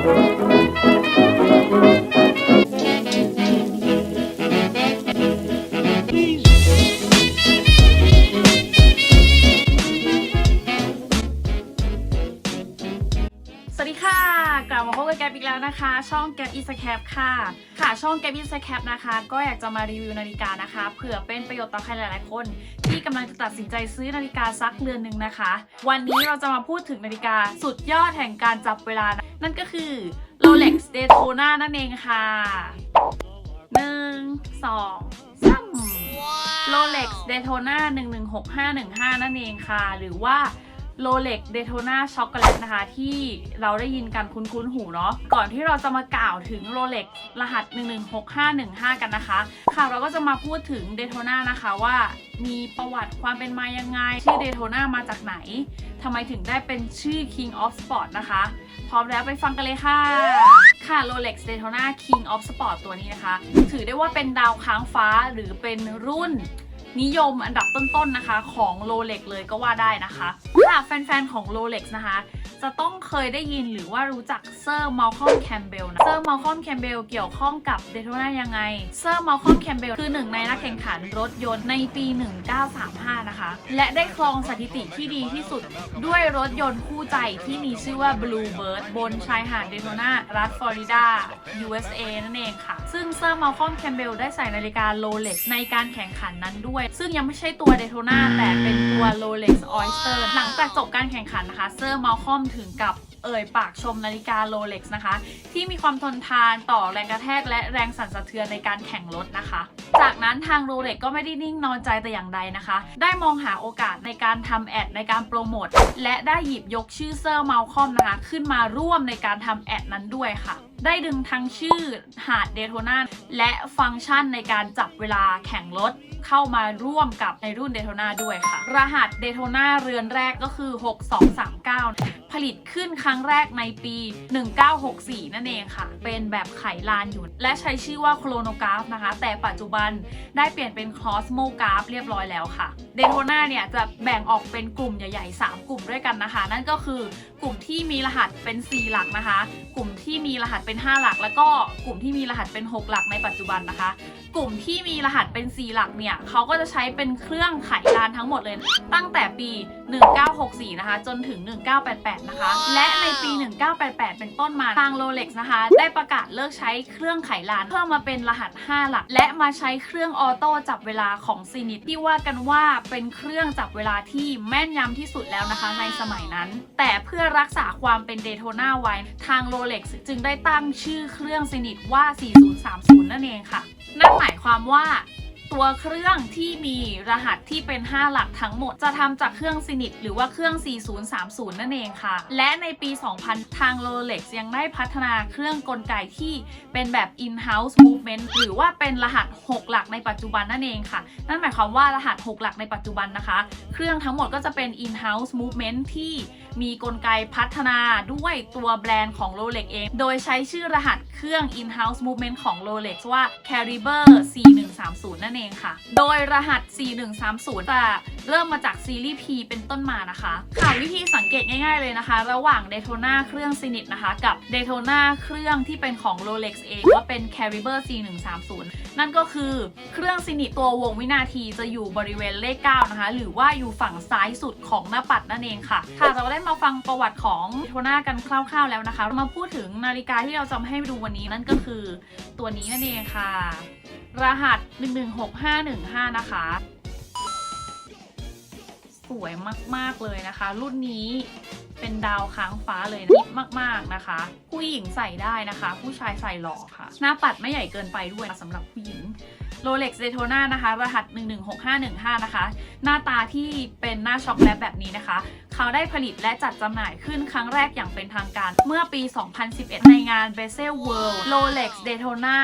สวัสดีค่ะ กลับมาพบกับแกปอีกแล้วนะคะ ช่องแกปอีสแคปค่ะ ค่ะช่องแกปอีสแคปนะคะ ก็อยากจะมารีวิวนาฬิกานะคะเผื่อเป็นประโยชน์ต่อใครหลายๆคนที่กำลังจะตัดสินใจซื้อนาฬิกาสักเรือนหนึ่งนะคะ วันนี้เราจะมาพูดถึงนาฬิกาสุดยอดแห่งการจับเวลานะนั่นก็คือ Rolex Daytona นั่นเองค่ะหนึ่งสองสาม Rolex Daytona 116515 นั่นเองค่ะ หรือว่า Rolex Daytona Chocolate นะคะ ที่เราได้ยินกันคุ้นๆหูเนาะก่อนที่เราจะมากล่าวถึง Rolex รหัส 116515 กันนะคะ ค่ะเราก็จะมาพูดถึง Daytona นะคะว่ามีประวัติความเป็นมายังไง ชื่อ Daytona มาจากไหนทำไมถึงได้เป็นชื่อ King of Sport นะคะ พร้อมแล้วไปฟังกันเลยค่ะ ค่ะ Rolex Daytona King of Sport ตัวนี้นะคะ ถือได้ว่าเป็นดาวค้างฟ้าหรือเป็นรุ่น นิยมอันดับต้นๆนะคะ ของ Rolex เลยก็ว่าได้นะคะค่ะแฟนๆของ Rolex นะคะ จะต้องเคยได้ยินหรือว่ารู้จักเซอร์มัลคอมแคมเบลนะเซอร์มัลคอมแคมเบลเกี่ยวข้องกับเดโ t นายังไงเซอร์มัลคอมแคมเบลคือหนึ่งในนักแข่งขันรถยนต์ในปี 1935 นะคะ และได้ครองสถิติที่ดีที่สุดด้วยรถยนต์คู่ใจที่มีชื่อว่า Bluebird บนชายหาดเดโ t นารัฐฟลอริดา USA นั่นเองค่ะ ซึ่งเซอร์มัลคอมแคมเบลได้ใส่นาฬิกาโรเล็กในการแข่งขันนั้นด้วย ซึ่งยังไม่ใช่ตัวเดโ t นาแต่เป็นตัว Rolex Oyster หลังจากจบการแข่งขันนะคะเซอร์มัลคอมถึงกับเอ่ยปากชมนาฬิกาโรเล็กซ์นะคะ ที่มีความทนทานต่อแรงกระแทกและแรงสั่นสะเทือนในการแข่งรถนะคะ จากนั้นทางโรเล็กก็ไม่ได้นิ่งนอนใจแต่อย่างใดนะคะ ได้มองหาโอกาสในการทำแอดในการโปรโมทและได้หยิบยกชื่อเซอร์มัลคอมนะคะ ขึ้นมาร่วมในการทำแอดนั้นด้วยค่ะ ได้ดึงทั้งชื่อหาดเดโ t นาและฟังก์ชันในการจับเวลาแข่งรถเข้ามาร่วมกับในรุ่นเดโ t นาด้วยค่ะ รหัสเดโ t นาเรือนแรกก็คือ 6239 ผลิตขึ้นครั้งแรกในปี 1964 นั่นเองค่ะ เป็นแบบไขลานอยู่ และใช้ชื่อว่าโครโนกราฟนะคะ แต่ปัจจุบันได้เปลี่ยนเป็นคอสโมกราฟเรียบร้อยแล้วค่ะเดโทน่าเนี่ยจะแบ่งออกเป็นกลุ่มใหญ่ ๆ 3 กลุ่มด้วยกันนะคะ นั่นก็คือกลุ่มที่มีรหัสเป็น 4 หลักนะคะ กลุ่มที่มีรหัสเป็น 5 หลัก แล้วก็กลุ่มที่มีรหัสเป็น 6 หลักในปัจจุบันนะคะ กลุ่มที่มีรหัสเป็น 4 หลักเนี่ยเขาก็จะใช้เป็นเครื่องไขลานทั้งหมดเลย ตั้งแต่ปี 1964 นะคะ จนถึง 1988 นะคะ และในปี 1988 เป็นต้นมาทาง Rolex นะคะ ได้ประกาศเลิกใช้เครื่องไขลานเพิ่มมาเป็นรหัส 5 หลัก และมาใช้เครื่องออโต้จับเวลาของซีนิตที่ว่ากันว่าเป็นเครื่องจับเวลาที่แม่นยำที่สุดแล้วนะคะในสมัยนั้น แต่เพื่อรักษาความเป็นเดโ t นาไว้ทาง Rolex จึงได้ตั้งชื่อเครื่องซีนิตว่า 4030 นั่นเองค่ะ นั่นหมายความว่าตัวเครื่องที่มีรหัสที่เป็น 5 หลักทั้งหมด จะทำจากเครื่องซินิตหรือว่าเครื่อง 4030 นั่นเองค่ะ และในปี 2000 ทาง Rolex ยังได้พัฒนาเครื่องกลไกที่เป็นแบบ in-house movement หรือว่าเป็นรหัส 6 หลักในปัจจุบันนั่นเองค่ะ นั่นหมายความว่ารหัส 6 หลักในปัจจุบันนะคะ เครื่องทั้งหมดก็จะเป็น in-house movement ที่ มีกลไกพัฒนาด้วยตัวแบรนด์ของ Rolex เอง โดยใช้ชื่อรหัสเครื่อง in-house movement ของ Rolex ว่า Caliber 4130 นั่นเองค่ะ โดยรหัส 4130 จะเริ่มมาจากซีรีส์ P เป็นต้นมานะคะค่ะวิธีสังเกตง่ายๆเลยนะคะ ระหว่าง Daytona เครื่อง Zenith นะคะ กับ Daytona เครื่องที่เป็นของ Rolex เองว่าเป็น Caliber 4130 นั่นก็คือเครื่องซินิตตัววงวินาทีจะอยู่บริเวณเลข 9 นะคะ หรือว่าอยู่ฝั่งซ้ายสุดของหน้าปัดนั่นเองค่ะค่ะเราได้มาฟังประวัติของโทน่ากันคร่าวๆแล้วนะคะมาพูดถึงนาฬิกาที่เราจะมาให้ดูวันนี้นั่นก็คือตัวนี้นั่นเองค่ะ รหัส 116515 นะคะ สวยมากๆเลยนะคะ รุ่นนี้เป็นดาวค้างฟ้าเลยนะนิดมากๆนะคะ ผู้หญิงใส่ได้นะคะ ผู้ชายใส่หล่อค่ะ หน้าปัดไม่ใหญ่เกินไปด้วยสำหรับผู้หญิง Rolex Daytona นะคะ รหัส 116515 นะคะ หน้าตาที่เป็นหน้าช็อกแลตแบบนี้นะคะ เขาได้ผลิตและจัดจำหน่ายขึ้นครั้งแรกอย่างเป็นทางการ เมื่อปี 2011 ในงาน b e s e l World Rolex Daytona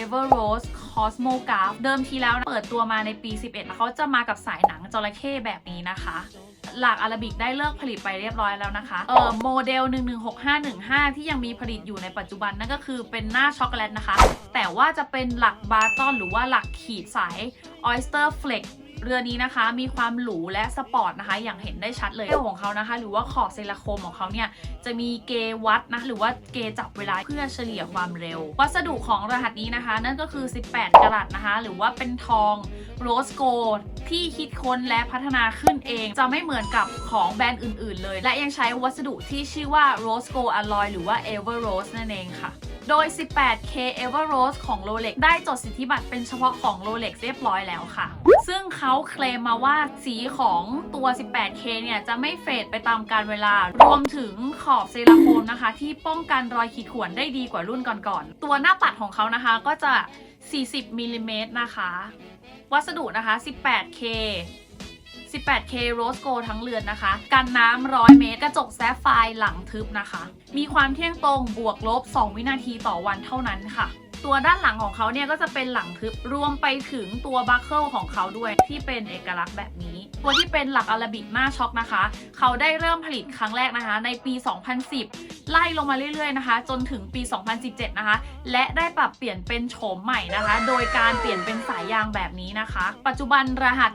Ever Rose Cosmograph เดิมทีแล้วเปิดตัวมาในปี 11เขาจะมากับสายหนังจระเข้แบบนี้นะคะ หลักอาราบิกได้เลิกผลิตไปเรียบร้อยแล้วนะคะเออโมเดล 116515 ที่ยังมีผลิตอยู่ในปัจจุบันนั่นก็คือเป็นหน้าช็อกโกแลตนะคะ แต่ว่าจะเป็นหลักบาร์ตอนหรือว่าหลักขีดสาย Oyster Flex เรื เรือนี้นะคะมีความหรูและสปอร์ตนะคะอย่างเห็นได้ชัดเลยเอวของเขานะคะ หรือว่าขอบเซราโคมของเขาเนี่ยจะมีเกวัดนะหรือว่าเกจจับเวลาเพื่อเฉลี่ยความเร็ว วัสดุของรหัสนี้นะคะ นั่นก็คือ 18 กรัตนะคะ หรือว่าเป็นทองโรสโกที่คิดค้นและพัฒนาขึ้นเอง จะไม่เหมือนกับของแบรนด์อื่น ๆ เลย และยังใช้วัสดุที่ชื่อว่า Rose Gold Alloy หรือว่า Ever Rose นั่นเองค่ะ โดย 18K Ever Rose ของ Rolex ได้จดสิทธิบัตรเป็นเฉพาะของ Rolex เรียบร้อยแล้วค่ะ ซึ่งเขาเคลมมาว่าสีของตัว 18K เนี่ย จะไม่เฟดไปตามกาลเวลา รวมถึงขอบเซราโคมนะคะ ที่ป้องกันรอยขีดข่วนได้ดีกว่ารุ่นก่อนๆ ตัวหน้าปัดของเขานะคะก็จะ 40มิลลิเมตรนะคะ วัสดุนะคะ 18K 18K Rose Gold ทั้งเรือนนะคะ กันน้ำ100เมตร กระจกแซฟไฟร์หลังทึบนะคะ มีความเที่ยงตรงบวกลบ 2 วินาทีต่อวันเท่านั้นค่ะ ตัวด้านหลังของเขาเนี่ยก็จะเป็นหลังทึบรวมไปถึงตัวบัคเกิลของเขาด้วยที่เป็นเอกลักษณ์แบบนี้ ตัวที่เป็นหลักอาราบิกหน้าช็อคนะคะ เขาได้เริ่มผลิตครั้งแรกนะคะ ในปี 2010 ไล่ลงมาเรื่อยๆนะคะ จนถึงปี 2017 นะคะ และได้ปรับเปลี่ยนเป็นโฉมใหม่นะคะ โดยการเปลี่ยนเป็นสายยางแบบนี้นะคะ ปัจจุบันรหัส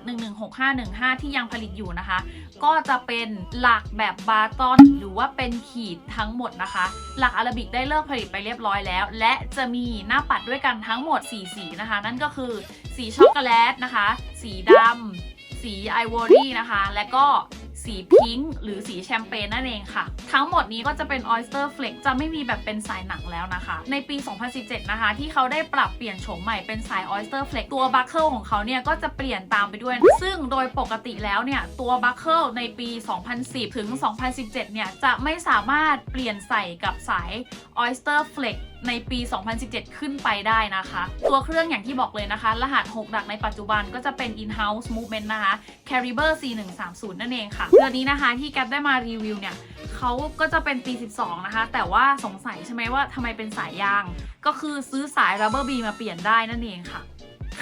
116515 ที่ยังผลิตอยู่นะคะ ก็จะเป็นหลักแบบบาตอนหรือว่าเป็นขีดทั้งหมดนะคะ หลักอาราบิกได้เลิกผลิตไปเรียบร้อยแล้ว และจะมีหน้าปัดด้วยกันทั้งหมด 4 สีนะคะ นั่นก็คือสีช็อกโกแลตนะคะ สีดำ สีไอวอรี่นะคะ และก็สีพิงค์หรือสีแชมเปญนั่นเองค่ะ ทั้งหมดนี้ก็จะเป็น Oyster Flex จะไม่มีแบบเป็นสายหนังแล้วนะคะ ในปี 2017 นะคะ ที่เขาได้ปรับเปลี่ยนโฉมใหม่เป็นสาย Oyster Flex ตัวบัคเกิลของเขาเนี่ย ก็จะเปลี่ยนตามไปด้วย ซึ่งโดยปกติแล้วเนี่ย ตัวบัคเกิลในปี 2010 ถึง 2017 เนี่ย จะไม่สามารถเปลี่ยนใส่กับสาย Oyster Flex ในปี 2017 ขึ้นไปได้นะคะ ตัวเครื่องอย่างที่บอกเลยนะคะ รหัส 6 หลักในปัจจุบันก็จะเป็น in-house movement นะคะ Caliber C130 นั่นเองค่ะเรือนี้นะคะที่แกปได้มารีวิวเนี่ยเขาก็จะเป็นปี 12 นะคะ แต่ว่าสงสัยใช่ไหมว่าทำไมเป็นสายยาง ก็คือซื้อสาย rubber B มาเปลี่ยนได้นั่นเองค่ะ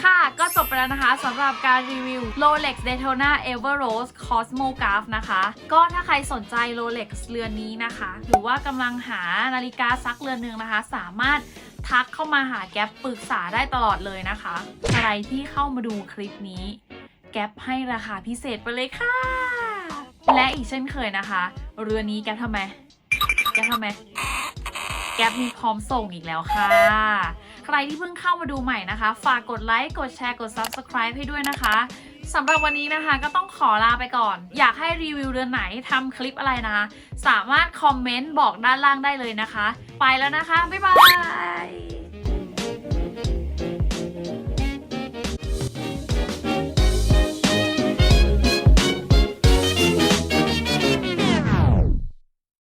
ค่ะก็จบไปแล้วนะคะสำหรับการรีวิว Rolex Daytona Ever Rose Cosmograph นะคะ ก็ถ้าใครสนใจ Rolex เรือนนี้นะคะ หรือว่ากำลังหานาฬิกาซักเรือนหนึ่งนะคะ สามารถทักเข้ามาหาแก๊ปปรึกษาได้ตลอดเลยนะคะ ใครที่เข้ามาดูคลิปนี้ แก๊ปให้ราคาพิเศษไปเลยค่ะ และอีกเช่นเคยนะคะ เรือนี้แก๊ปทำไม แก๊ปทำไม แก๊ปมีพร้อมส่งอีกแล้วค่ะ ใครที่เพิ่งเข้ามาดูใหม่นะคะ ฝากกดไลค์กดแชร์กด Subscribe ให้ด้วยนะคะสำหรับวันนี้นะคะก็ต้องขอลาไปก่อน อยากให้รีวิวเรือนไหนทำคลิปอะไรนะคะ สามารถคอมเมนต์บอกด้านล่างได้เลยนะคะ ไปแล้วนะคะ บ๊ายบาย